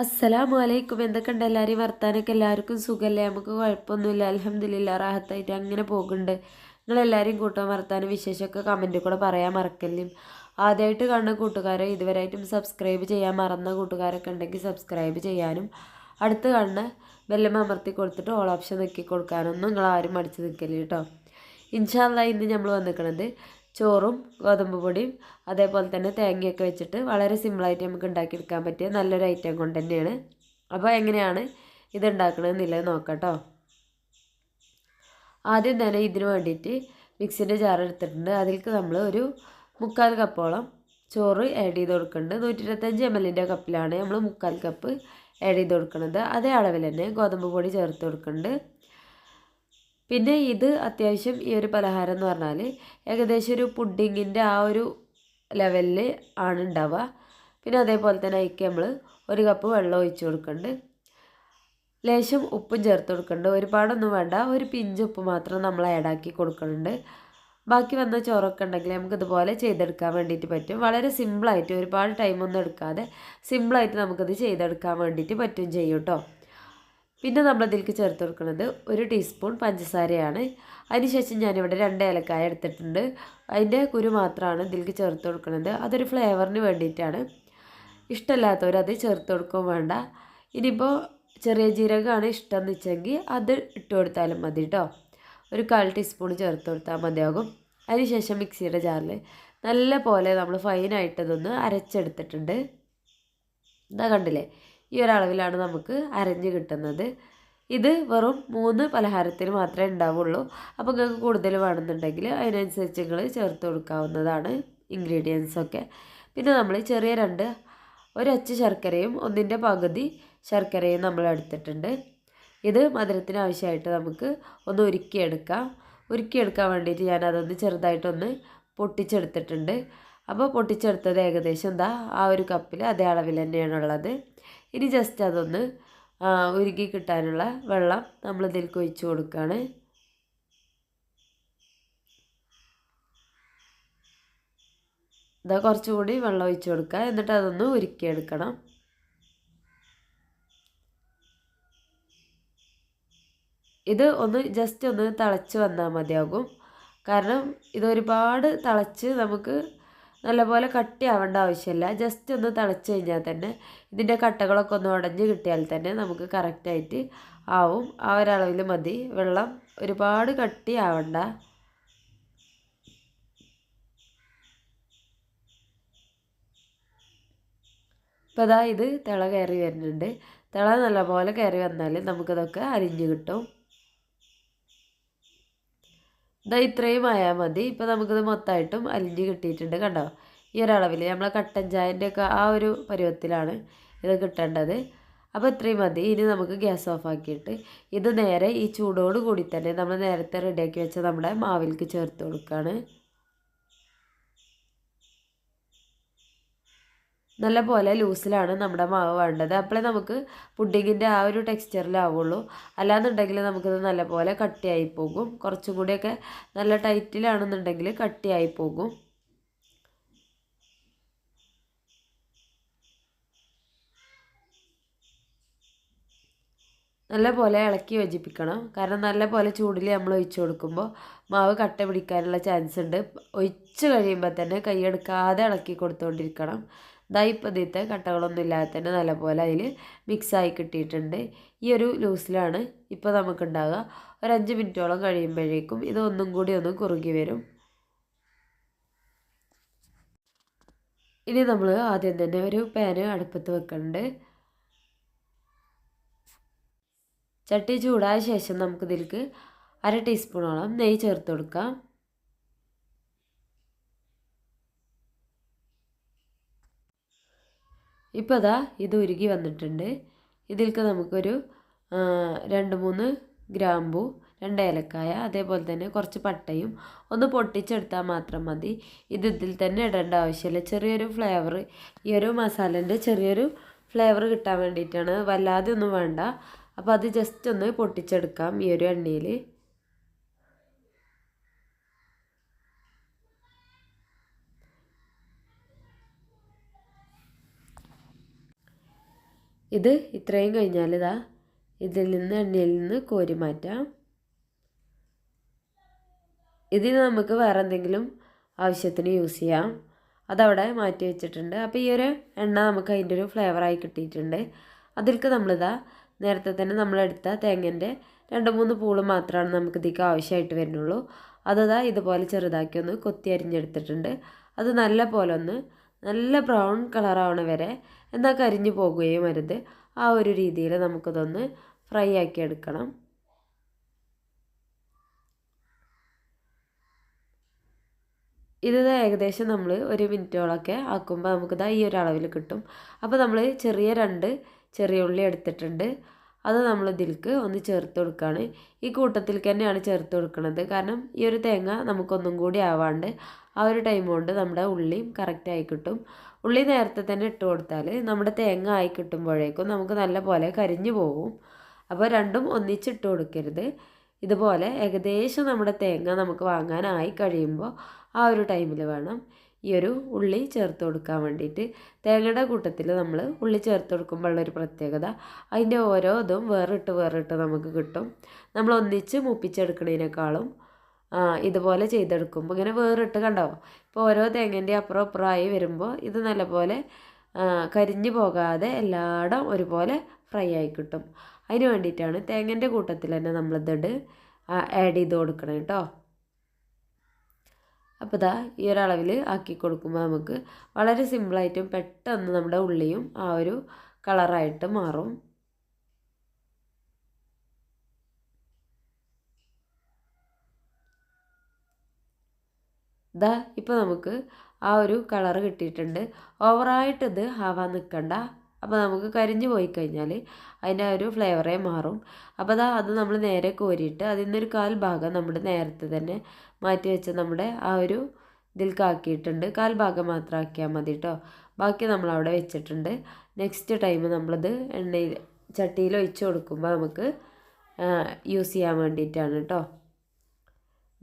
അസ്സലാമു അലൈക്കും എന്തൊക്കെയുണ്ട്? എല്ലാവരെയും വർത്താനൊക്കെ എല്ലാവർക്കും സുഖമല്ലേ നമുക്ക് കുഴപ്പമൊന്നുമില്ല. അലഹമ്മദില്ല റാഹത്തായിട്ട് അങ്ങനെ പോകുന്നുണ്ട്. നിങ്ങളെല്ലാവരെയും കൂട്ടാൻ വർത്താനം വിശേഷമൊക്കെ കമന്റിൽ കൂടെ പറയാൻ മറക്കല്ലേ. ആദ്യമായിട്ട് കാണുന്ന കൂട്ടുകാരെ ഇതുവരെയായിട്ടും സബ്സ്ക്രൈബ് ചെയ്യാൻ മറന്ന കൂട്ടുകാരൊക്കെ ഉണ്ടെങ്കിൽ സബ്സ്ക്രൈബ് ചെയ്യാനും. അടുത്ത് കാണുന്ന ബെല്ലം അമർത്തി കൊടുത്തിട്ട് ഓൾ ഓപ്ഷൻ നോക്കി കൊടുക്കാനൊന്നും നിങ്ങൾ ആരും മടിച്ച് നിൽക്കല്ലേ കേട്ടോ. ഇൻഷാല്ല ഇന്ന് നമ്മൾ വന്നിരിക്കുന്നത് ചോറും ഗോതമ്പ് പൊടിയും അതേപോലെ തന്നെ തേങ്ങയൊക്കെ വെച്ചിട്ട് വളരെ സിമ്പിളായിട്ട് നമുക്ക് ഉണ്ടാക്കിയെടുക്കാൻ പറ്റിയ നല്ലൊരു ഐറ്റം കൊണ്ട് തന്നെയാണ്. അപ്പോൾ എങ്ങനെയാണ് ഇത് ഉണ്ടാക്കണമെന്നുള്ളത് നോക്കാം ആദ്യം തന്നെ ഇതിന് വേണ്ടിയിട്ട് മിക്സിന്റെ ജാർ എടുത്തിട്ടുണ്ട്. അതിലേക്ക് നമ്മൾ ഒരു മുക്കാൽ കപ്പോളം ചോറ് ആഡ് ചെയ്ത് കൊടുക്കുന്നുണ്ട്. നൂറ്റി ഇരുപത്തഞ്ച് എം എല്ലിന്റെ കപ്പിലാണ് നമ്മൾ മുക്കാൽ കപ്പ് ആഡ് ചെയ്ത് കൊടുക്കുന്നത്. അതേ അളവിൽ തന്നെ ഗോതമ്പ് പൊടി ചേർത്ത് കൊടുക്കുന്നുണ്ട്. പിന്നെ ഇത് അത്യാവശ്യം ഈ ഒരു പലഹാരം എന്ന് പറഞ്ഞാൽ ഏകദേശം ഒരു പുഡിങ്ങിന്റെ ആ ഒരു ലെവലിൽ ആണ് ഉണ്ടാവുക. പിന്നെ അതേപോലെ തന്നെ അതിക്ക് നമ്മൾ ഒരു കപ്പ് വെള്ളം ഒഴിച്ച് കൊടുക്കുന്നുണ്ട് ലേശം ഉപ്പും ചേർത്ത് കൊടുക്കുന്നുണ്ട് ഒരുപാടൊന്നും വേണ്ട. ഒരു പിഞ്ച് ഉപ്പ് മാത്രം നമ്മൾ ആഡാക്കി കൊടുക്കുന്നുണ്ട് ബാക്കി വന്ന ചോറൊക്കെ ഉണ്ടെങ്കിൽ നമുക്ക് ഇതുപോലെ ചെയ്തെടുക്കാൻ വേണ്ടിയിട്ട് പറ്റും. വളരെ സിമ്പിളായിട്ട് ഒരുപാട് ടൈമൊന്നും എടുക്കാതെ സിമ്പിളായിട്ട് നമുക്കിത് ചെയ്തെടുക്കാൻ വേണ്ടിയിട്ട് പറ്റും ചെയ്യും കേട്ടോ പിന്നെ നമ്മൾ അതിലേക്ക് ചേർത്ത് കൊടുക്കുന്നത് ഒരു ടീസ്പൂൺ പഞ്ചസാരയാണ്. അതിനുശേഷം ഞാനിവിടെ രണ്ട് ഏലക്കായ എടുത്തിട്ടുണ്ട്. അതിന്റെ കുരു മാത്രമാണ് ഇതിലേക്ക് ചേർത്ത് കൊടുക്കുന്നത്. അതൊരു ഫ്ലേവറിന് വേണ്ടിയിട്ടാണ്. ഇഷ്ടമല്ലാത്തവർ അത് ചേർത്ത് കൊടുക്കുകയും വേണ്ട. ഇനിയിപ്പോൾ ചെറിയ ജീരകമാണ് ഇഷ്ടം എന്ന് വെച്ചെങ്കിൽ അത് ഇട്ട് കൊടുത്താലും മതി കേട്ടോ ഒരു കാൽ ടീസ്പൂൺ ചേർത്ത് കൊടുത്താൽ മതിയാകും. അതിനുശേഷം മിക്സിയുടെ ജാറിൽ നല്ല പോലെ നമ്മൾ ഫൈനായിട്ടതൊന്ന് അരച്ചെടുത്തിട്ടുണ്ട്. ഇതാ കണ്ടില്ലേ? ഈ ഒരളവിലാണ് നമുക്ക് അരഞ്ഞ് കിട്ടുന്നത്. ഇത് വെറും മൂന്ന് പലഹാരത്തിന് മാത്രമേ ഉണ്ടാവുള്ളൂ. അപ്പോൾ നിങ്ങൾക്ക് കൂടുതൽ വേണമെന്നുണ്ടെങ്കിൽ അതിനനുസരിച്ച് നിങ്ങൾ ചേർത്ത് കൊടുക്കാവുന്നതാണ് ഇൻഗ്രീഡിയൻസൊക്കെ പിന്നെ നമ്മൾ ചെറിയ രണ്ട് ഒരച്ച് ശർക്കരയും ഒന്നിന്റെ പകുതി ശർക്കരയും നമ്മൾ എടുത്തിട്ടുണ്ട്. ഇത് മധുരത്തിന് ആവശ്യമായിട്ട് നമുക്ക് ഒന്ന് ഉരുക്കിയെടുക്കാം. ഉരുക്കിയെടുക്കാൻ വേണ്ടിയിട്ട് ഞാൻ അതൊന്ന് ചെറുതായിട്ടൊന്ന് പൊട്ടിച്ചെടുത്തിട്ടുണ്ട്. അപ്പോൾ പൊട്ടിച്ചെടുത്തത് ഏകദേശം എന്താ ആ ഒരു കപ്പിൽ അതേ അളവിൽ തന്നെയാണുള്ളത്. ഇനി ജസ്റ്റ് അതൊന്ന് ഉരുകി കിട്ടാനുള്ള വെള്ളം നമ്മൾ ഇതിലേക്ക് ഒഴിച്ചു കൊടുക്കുകയാണ് ഇതാ കുറച്ചുകൂടി വെള്ളം ഒഴിച്ചു കൊടുക്കുക. എന്നിട്ട് അതൊന്ന് ഉരുക്കിയെടുക്കണം. ഇത് ഒന്ന് ജസ്റ്റ് ഒന്ന് തിളച്ച് വന്നാൽ മതിയാകും. കാരണം ഇതൊരുപാട് തിളച്ച് നമുക്ക് നല്ലപോലെ കട്ടിയാവേണ്ട ആവശ്യമില്ല. ജസ്റ്റ് ഒന്ന് തിളച്ച് കഴിഞ്ഞാൽ തന്നെ ഇതിന്റെ കട്ടകളൊക്കെ ഒന്ന് ഉടഞ്ഞ് കിട്ടിയാൽ തന്നെ നമുക്ക് കറക്റ്റായിട്ട് ആവും. ആ ഒരളവിൽ മതി. വെള്ളം ഒരുപാട് കട്ടി ആവണ്ട. ഇപ്പോൾ അതാ ഇത് തിള കയറി വരുന്നുണ്ട്. തിള നല്ലപോലെ കയറി വന്നാൽ നമുക്കിതൊക്കെ അരിഞ്ഞ് കിട്ടും. ഇതാ ഇത്രയും ആയാൽ മതി. ഇപ്പോൾ നമുക്കിത് മൊത്തമായിട്ടും അലിഞ്ഞ് കിട്ടിയിട്ടുണ്ട് കണ്ടോ? ഈ ഒരളവിൽ നമ്മളെ കട്ടൻ ചായന്റെ ഒക്കെ ആ ഒരു പരുവത്തിലാണ് ഇത് കിട്ടേണ്ടത്. അപ്പോൾ ഇത്രയും മതി. ഇനി നമുക്ക് ഗ്യാസ് ഓഫ് ആക്കിയിട്ട് ഇത് നേരെ ഈ ചൂടോട് കൂടി തന്നെ നമ്മൾ നേരത്തെ റെഡിയാക്കി വെച്ച നമ്മുടെ മാവിലേക്ക് ചേർത്ത് കൊടുക്കുകയാണ് നല്ല പോലെ ലൂസിലാണ് നമ്മുടെ മാവ് വേണ്ടത്. അപ്പോഴേ നമുക്ക് പുഡിങ്ങിന്റെ ആ ഒരു ടെക്സ്ചറിലാവുള്ളൂ. അല്ലാന്നുണ്ടെങ്കിൽ നമുക്കിത് നല്ലപോലെ കട്ടിയായി പോകും. കുറച്ചും കൂടിയൊക്കെ നല്ല ടൈറ്റിലാണെന്നുണ്ടെങ്കിൽ കട്ടിയായി പോകും. നല്ല പോലെ ഇളക്കി യോജിപ്പിക്കണം. കാരണം നല്ല പോലെ ചൂടിൽ നമ്മൾ ഒഴിച്ചു കൊടുക്കുമ്പോൾ മാവ് കട്ട പിടിക്കാനുള്ള ചാൻസ് ഉണ്ട് ഒഴിച്ച് കഴിയുമ്പോൾ തന്നെ കൈയെടുക്കാതെ ഇളക്കി കൊടുത്തുകൊണ്ടിരിക്കണം ഇതായി ഇതിന്റെ കട്ടകളൊന്നും ഇല്ലാതെ തന്നെ നല്ലപോലെ അതിൽ മിക്സായി കിട്ടിയിട്ടുണ്ട്. ഈ ഒരു ലൂസിലാണ് ഇപ്പോൾ നമുക്കുണ്ടാകുക ഒരു അഞ്ച് മിനിറ്റോളം കഴിയുമ്പോഴേക്കും ഇത് ഒന്നും കൂടി ഒന്ന് കുറുകി വരും. ഇനി നമ്മൾ ആദ്യം തന്നെ ഒരു പാന് അടുപ്പത്ത് വെക്കുന്നുണ്ട്. ചട്ടി ചൂടായ ശേഷം നമുക്കിതിലേക്ക് അര ടീസ്പൂണോളം നെയ്യ് ചേർത്ത് കൊടുക്കാം. ഇപ്പോൾ അതാ ഇത് ഉരുകി വന്നിട്ടുണ്ട്. ഇതിൽക്ക് നമുക്കൊരു രണ്ട് മൂന്ന് ഗ്രാമ്പു രണ്ട് ഏലക്കായ അതേപോലെ തന്നെ കുറച്ച് പട്ടയും ഒന്ന് പൊട്ടിച്ചെടുത്താൽ മാത്രം മതി. ഇത് ഇതിൽ തന്നെ ഇടേണ്ട ആവശ്യമില്ല. ചെറിയൊരു ഫ്ലേവർ ഈ ഒരു മസാലേന്റെ ചെറിയൊരു ഫ്ലേവർ കിട്ടാൻ വേണ്ടിയിട്ടാണ്. വല്ലാതെ ഒന്നും വേണ്ട. അപ്പോൾ അത് ജസ്റ്റ് ഒന്ന് പൊട്ടിച്ചെടുക്കാം ഈ ഒരു എണ്ണയിൽ ഇത് ഇത്രയും കഴിഞ്ഞാൽ ഇതാ ഇതിൽ നിന്ന് എണ്ണയിൽ നിന്ന് കോരി മാറ്റാം. ഇതിന് നമുക്ക് വേറെ എന്തെങ്കിലും ആവശ്യത്തിന് യൂസ് ചെയ്യാം. അതവിടെ മാറ്റി വെച്ചിട്ടുണ്ട്. അപ്പോൾ ഈ ഒരു എണ്ണ നമുക്ക് അതിന്റെ ഒരു ഫ്ലേവറായി കിട്ടിയിട്ടുണ്ട്. അതിലേക്ക് നമ്മളിതാ നേരത്തെ തന്നെ നമ്മളെടുത്ത തേങ്ങന്റെ രണ്ട് മൂന്ന് പൂൾ മാത്രമാണ് നമുക്ക് ഇതിലേക്ക് ആവശ്യമായിട്ട് വരുന്നുള്ളൂ. അതതാ ഇതുപോലെ ചെറുതാക്കി ഒന്ന് കൊത്തി അരിഞ്ഞെടുത്തിട്ടുണ്ട്. അത് നല്ല പോലെ ഒന്ന് നല്ല ബ്രൗൺ കളറാവണ വരെ എന്നാൽ കരിഞ്ഞു പോകുകയും അരുത്. ആ ഒരു രീതിയിൽ നമുക്കതൊന്ന് ഫ്രൈ ആക്കി എടുക്കണം. ഇത് ഏകദേശം നമ്മൾ ഒരു മിനിറ്റോളൊക്കെ ആക്കുമ്പോൾ നമുക്കിതാ ഈ ഒരു അളവിൽ കിട്ടും. അപ്പോൾ നമ്മൾ ചെറിയ രണ്ട് ചെറിയ ഉള്ളി എടുത്തിട്ടുണ്ട്. അത് നമ്മൾ ഇതിലേക്ക് ഒന്ന് ചേർത്ത് കൊടുക്കുകയാണ് ഈ കൂട്ടത്തിലേക്ക് തന്നെയാണ് ചേർത്ത് കൊടുക്കുന്നത് കാരണം ഈ ഒരു തേങ്ങ നമുക്കൊന്നും കൂടി ആവാണ്ട് ആ ഒരു ടൈം കൊണ്ട് നമ്മുടെ ഉള്ളിയും കറക്റ്റായി കിട്ടും. ഉള്ളി നേരത്തെ തന്നെ ഇട്ട് കൊടുത്താൽ നമ്മുടെ തേങ്ങ ആയി കിട്ടുമ്പോഴേക്കും നമുക്ക് നല്ല പോലെ കരിഞ്ഞു പോകും. അപ്പോൾ രണ്ടും ഒന്നിച്ചിട്ട് കൊടുക്കരുത്. ഇതുപോലെ ഏകദേശം നമ്മുടെ തേങ്ങ നമുക്ക് വാങ്ങാനായി കഴിയുമ്പോൾ ആ ഒരു ടൈമിൽ വേണം. ഈ ഒരു ഉള്ളി ചേർത്ത് കൊടുക്കാൻ വേണ്ടിയിട്ട് തേങ്ങയുടെ കൂട്ടത്തിൽ നമ്മൾ ഉള്ളി ചേർത്ത് കൊടുക്കുമ്പോൾ ഒരു പ്രത്യേകത അതിന്റെ ഓരോ ഇതും വേറിട്ട് വേറിട്ട് നമുക്ക് കിട്ടും. നമ്മൾ ഒന്നിച്ച് മുപ്പിച്ചെടുക്കുന്നതിനേക്കാളും ഇതുപോലെ ചെയ്തെടുക്കുമ്പോൾ ഇങ്ങനെ വേറിട്ട് കണ്ടോ ഇപ്പോൾ ഓരോ തേങ്ങേന്റെ അപ്പുറം അപ്പുറമായി വരുമ്പോൾ ഇത് നല്ലപോലെ കരിഞ്ഞു പോകാതെ എല്ലായിടം ഒരുപോലെ ഫ്രൈ ആയി കിട്ടും. അതിന് വേണ്ടിയിട്ടാണ് തേങ്ങന്റെ കൂട്ടത്തിൽ തന്നെ നമ്മളിതിട് ആഡ് ചെയ്ത് കൊടുക്കണം കേട്ടോ. അപ്പോൾ ഇതാ ഈ ഒരളവിൽ ആക്കി കൊടുക്കുമ്പോൾ നമുക്ക് വളരെ സിമ്പിളായിട്ടും പെട്ടെന്ന് നമ്മുടെ ഉള്ളിയും ആ ഒരു കളറായിട്ട് മാറും. ഇതാ ഇപ്പോൾ നമുക്ക് ആ ഒരു കളറ് കിട്ടിയിട്ടുണ്ട്. ഓവറായിട്ടിത് ആവാൻ നിൽക്കണ്ട അപ്പോൾ നമുക്ക് കരിഞ്ഞു പോയി കഴിഞ്ഞാൽ അതിന്റെ ഒരു ഫ്ലേവറേ മാറും. അപ്പോൾ അതാ അത് നമ്മൾ നേരെ കോരിയിട്ട് അതിൽ നിന്നൊരു കാൽ ഭാഗം നമ്മൾ നേരത്തെ തന്നെ മാറ്റി വെച്ച നമ്മുടെ ആ ഒരു ഇതിൽക്കാക്കിയിട്ടുണ്ട് കാൽ ഭാഗം മാത്രം ആക്കിയാൽ മതി കേട്ടോ ബാക്കി നമ്മൾ അവിടെ വെച്ചിട്ടുണ്ട്. നെക്സ്റ്റ് ടൈം നമ്മളത് എണ്ണയിൽ ചട്ടിയിൽ ഒഴിച്ച് കൊടുക്കുമ്പോൾ നമുക്ക് യൂസ് ചെയ്യാൻ വേണ്ടിയിട്ടാണ് കേട്ടോ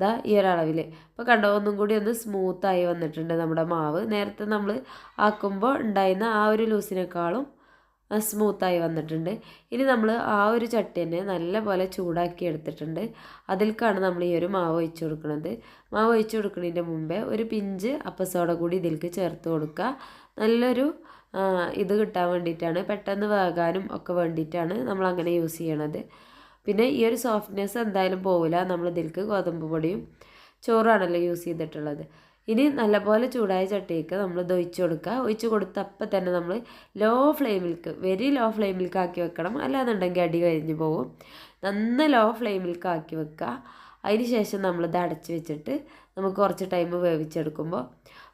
ഇതാ ഈ ഒരളവിൽ ഇപ്പോൾ കണ്ടോ ഒന്നും കൂടി ഒന്ന് സ്മൂത്തായി വന്നിട്ടുണ്ട് നമ്മുടെ മാവ്. നേരത്തെ നമ്മൾ ആക്കുമ്പോൾ ഉണ്ടായിരുന്ന ആ ഒരു ലൂസിനേക്കാളും സ്മൂത്തായി വന്നിട്ടുണ്ട്. ഇനി നമ്മൾ ആ ഒരു ചട്ടി തന്നെ നല്ലപോലെ ചൂടാക്കി എടുത്തിട്ടുണ്ട്. അതിൽക്കാണ് നമ്മൾ ഈ ഒരു മാവ് ഒഴിച്ച് കൊടുക്കുന്നത്. മാവ് ഒഴിച്ചു കൊടുക്കുന്നതിന്റെ മുമ്പേ ഒരു പിഞ്ച് അപ്പസോട കൂടി ഇതിലേക്ക് ചേർത്ത് കൊടുക്കുക. നല്ലൊരു ഇത് കിട്ടാൻ വേണ്ടിയിട്ടാണ് പെട്ടെന്ന് വേകാനും ഒക്കെ വേണ്ടിയിട്ടാണ് നമ്മൾ അങ്ങനെ യൂസ് ചെയ്യണത്. പിന്നെ ഈ ഒരു സോഫ്റ്റ്നെസ് എന്തായാലും പോവില്ല. നമ്മൾ ഇതിൽക്ക് ഗോതമ്പ് പൊടിയും ചോറാണല്ലോ യൂസ് ചെയ്തിട്ടുള്ളത്. ഇനി നല്ലപോലെ ചൂടായ ചട്ടിയൊക്കെ നമ്മൾ ഇത് ഒഴിച്ച് കൊടുക്കുക. ഒഴിച്ച് കൊടുത്ത തന്നെ നമ്മൾ ലോ ഫ്ലെയിമിൽക്ക് വെരി ലോ ഫ്ലെയിമിൽക്ക് ആക്കി വെക്കണം. അല്ലാന്നുണ്ടെങ്കിൽ അടി കഴിഞ്ഞ് പോകും. നന്ന ലോ ഫ്ലെയിമിൽക്ക് ആക്കി വെക്കുക. അതിന് ശേഷം നമ്മളിത് അടച്ച് വെച്ചിട്ട് നമുക്ക് കുറച്ച് ടൈം വേവിച്ചെടുക്കുമ്പോൾ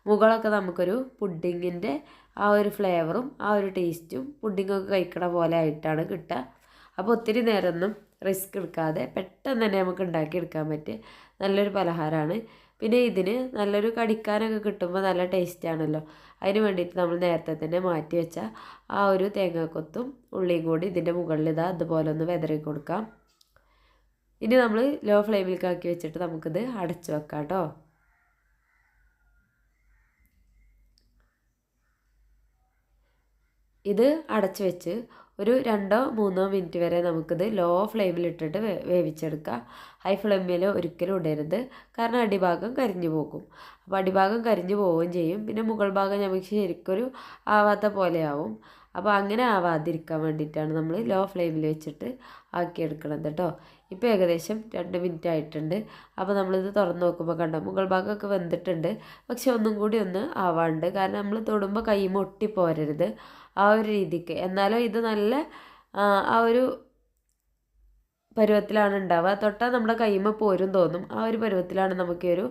മുകളൊക്കെ നമുക്കൊരു പുഡിങ്ങിന്റെ ആ ഒരു ഫ്ലേവറും ആ ഒരു ടേസ്റ്റും പുഡിങ്ങൊക്കെ കഴിക്കണ പോലെ ആയിട്ടാണ് കിട്ടുക. അപ്പോൾ ഒത്തിരി നേരമൊന്നും റിസ്ക് എടുക്കാതെ പെട്ടെന്ന് തന്നെ നമുക്ക് ഉണ്ടാക്കിയെടുക്കാൻ പറ്റിയ നല്ലൊരു പലഹാരമാണ്. പിന്നെ ഇതിന് നല്ലൊരു കടിക്കാനൊക്കെ കിട്ടുമ്പോൾ നല്ല ടേസ്റ്റാണല്ലോ അതിന് വേണ്ടിയിട്ട് നമ്മൾ നേരത്തെ തന്നെ മാറ്റി വെച്ച ആ ഒരു തേങ്ങാക്കൊത്തും ഉള്ളിയും കൂടി ഇതിന്റെ മുകളിൽ ഇതാ അതുപോലെ ഒന്ന് വെതറി കൊടുക്കാം. ഇനി നമ്മൾ ലോ ഫ്ലെയിമിലേക്കാക്കി വെച്ചിട്ട് നമുക്കിത് അടച്ചു വെക്കാം കേട്ടോ. ഇത് അടച്ചു വെച്ച് ഒരു രണ്ടോ മൂന്നോ മിനിറ്റ് വരെ നമുക്കിത് ലോ ഫ്ലെയിമിലിട്ടിട്ട് വേവിച്ചെടുക്കാം ഹൈ ഫ്ലെയിമിൽ ഒരിക്കലും ഇടരുത്. കാരണം അടിഭാഗം കരിഞ്ഞു പോകും. അപ്പോൾ അടിഭാഗം കരിഞ്ഞു പോവുകയും ചെയ്യും. പിന്നെ മുകൾ ഭാഗം നമുക്ക് ശരിക്കൊരു ആവാത്ത പോലെയാവും അപ്പോൾ അങ്ങനെ ആവാതിരിക്കാൻ വേണ്ടിയിട്ടാണ് നമ്മൾ ലോ ഫ്ലെയിമിൽ വെച്ചിട്ട് ആക്കിയെടുക്കണത് കേട്ടോ ഇപ്പോൾ ഏകദേശം രണ്ട് മിനിറ്റ് ആയിട്ടുണ്ട്. അപ്പോൾ നമ്മളിത് തുറന്ന് നോക്കുമ്പോൾ കണ്ടോ മുകൾ ഭാഗമൊക്കെ വെന്തിട്ടുണ്ട്. പക്ഷെ ഒന്നും കൂടി ഒന്ന് ആവാണ്ട്. കാരണം നമ്മൾ തൊടുമ്പോൾ കൈ ഒട്ടിപ്പോരരുത് ആ ഒരു രീതിക്ക്. എന്നാലും ഇത് നല്ല ആ ഒരു പരുവത്തിലാണ് ഉണ്ടാവുക. തൊട്ടാൽ നമ്മുടെ കൈമ പോരും തോന്നും. ആ ഒരു പരുവത്തിലാണ് നമുക്ക് ഒരു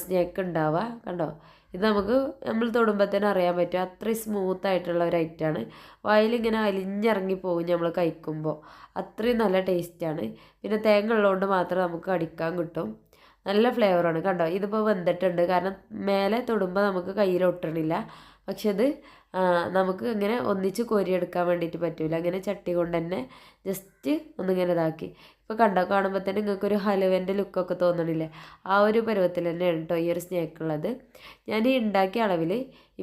സ്നേക്ക് ഉണ്ടാവുക. കണ്ടോ? ഇത് നമുക്ക് നമ്മൾ തൊടുമ്പോൾ തന്നെ അറിയാൻ പറ്റും. അത്രയും സ്മൂത്ത് ആയിട്ടുള്ള ഒരു ഐറ്റമാണ് വായിലിങ്ങനെ അലിഞ്ഞിറങ്ങി പോകും നമ്മൾ കഴിക്കുമ്പോൾ അത്രയും നല്ല ടേസ്റ്റാണ് പിന്നെ തേങ്ങ ഉള്ളതുകൊണ്ട് മാത്രം നമുക്ക് അടിക്കാൻ കിട്ടും. നല്ല ഫ്ലേവറാണ് കണ്ടോ? ഇതിപ്പോൾ വെന്തിട്ടുണ്ട്. കാരണം മേലെ തൊടുമ്പോൾ നമുക്ക് കയ്യിൽ ഒട്ടണില്ല പക്ഷെ ഇത് നമുക്ക് ഇങ്ങനെ ഒന്നിച്ച് കോരിയെടുക്കാൻ വേണ്ടിയിട്ട് പറ്റില്ല അങ്ങനെ ചട്ടി കൊണ്ട് തന്നെ ജസ്റ്റ് ഒന്നിങ്ങനെ ഇതാക്കി. ഇപ്പോൾ കണ്ടോ? കാണുമ്പോൾ തന്നെ നിങ്ങൾക്കൊരു ഹലുവന്റെ ലുക്കൊക്കെ തോന്നണില്ലേ? ആ ഒരു പരുവത്തിൽ തന്നെയാണ് കേട്ടോ ഈ ഒരു സ്നേക്ക് ഉള്ളത്. ഞാൻ ഈ ഉണ്ടാക്കിയ അളവിൽ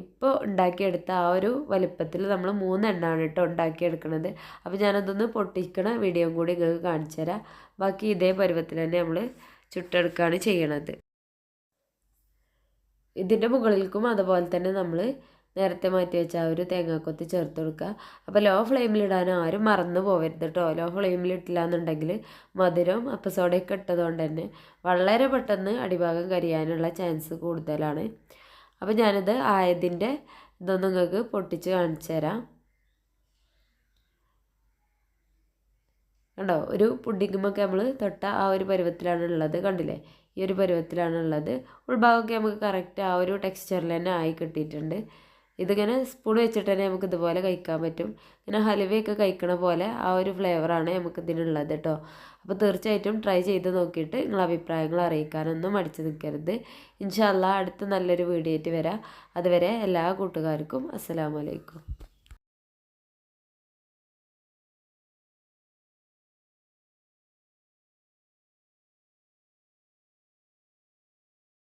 ഇപ്പോൾ ഉണ്ടാക്കിയെടുത്ത ആ ഒരു വലിപ്പത്തിൽ നമ്മൾ മൂന്നെണ്ണമാണ് കേട്ടോ ഉണ്ടാക്കിയെടുക്കുന്നത് അപ്പോൾ ഞാനതൊന്ന് പൊട്ടിക്കണ വീഡിയോ കൂടി നിങ്ങൾക്ക് കാണിച്ചു തരാം. ബാക്കി ഇതേ പരുവത്തിൽ തന്നെ നമ്മൾ ചുട്ടെടുക്കുകയാണ് ചെയ്യണത്. ഇതിന്റെ മുകളിലേക്കും അതുപോലെ തന്നെ നമ്മൾ നേരത്തെ മാറ്റി വെച്ച ആ ഒരു തേങ്ങാക്കൊത്ത് ചേർത്ത് കൊടുക്കുക. അപ്പോൾ ലോ ഫ്ലെയിമിലിടാൻ ആരും മറന്നു പോകരുത് കേട്ടോ ലോ ഫ്ലെയിമിൽ ഇട്ടില്ല എന്നുണ്ടെങ്കിൽ മധുരം അപ്പസോഡയൊക്കെ ഇട്ടതുകൊണ്ട് തന്നെ വളരെ പെട്ടെന്ന് അടിഭാഗം കരിയാനുള്ള ചാൻസ് കൂടുതലാണ്. അപ്പോൾ ഞാനിത് ആയതിന്റെ ഇതൊന്നും നിങ്ങൾക്ക് പൊട്ടിച്ച് കാണിച്ചു തരാം. കണ്ടോ? ഒരു പുഡിങ്ങുമൊക്കെ നമ്മൾ തൊട്ട ആ ഒരു പരുവത്തിലാണ് ഉള്ളത്. കണ്ടില്ലേ? ഈ ഒരു പരുവത്തിലാണ് ഉള്ളത്. ഉൾഭാഗമൊക്കെ നമുക്ക് കറക്റ്റ് ആ ഒരു ടെക്സ്ചറിൽ തന്നെ ആയി കിട്ടിയിട്ടുണ്ട്. ഇതിങ്ങനെ സ്പൂൺ വെച്ചിട്ട് തന്നെ നമുക്ക് ഇതുപോലെ കഴിക്കാൻ പറ്റും. ഇങ്ങനെ ഹലുവയൊക്കെ കഴിക്കണ പോലെ ആ ഒരു ഫ്ലേവറാണ് നമുക്ക് ഇതിനുള്ളത് കേട്ടോ അപ്പോൾ തീർച്ചയായിട്ടും ട്രൈ ചെയ്ത് നോക്കിയിട്ട് നിങ്ങൾ അഭിപ്രായങ്ങൾ അറിയിക്കാനൊന്നും മടിച്ചു നിൽക്കരുത് ഇൻഷാല്ല അടുത്ത നല്ലൊരു വീഡിയോ ആയിട്ട് വരാം. അതുവരെ എല്ലാ കൂട്ടുകാർക്കും അസ്സലാമലൈക്കും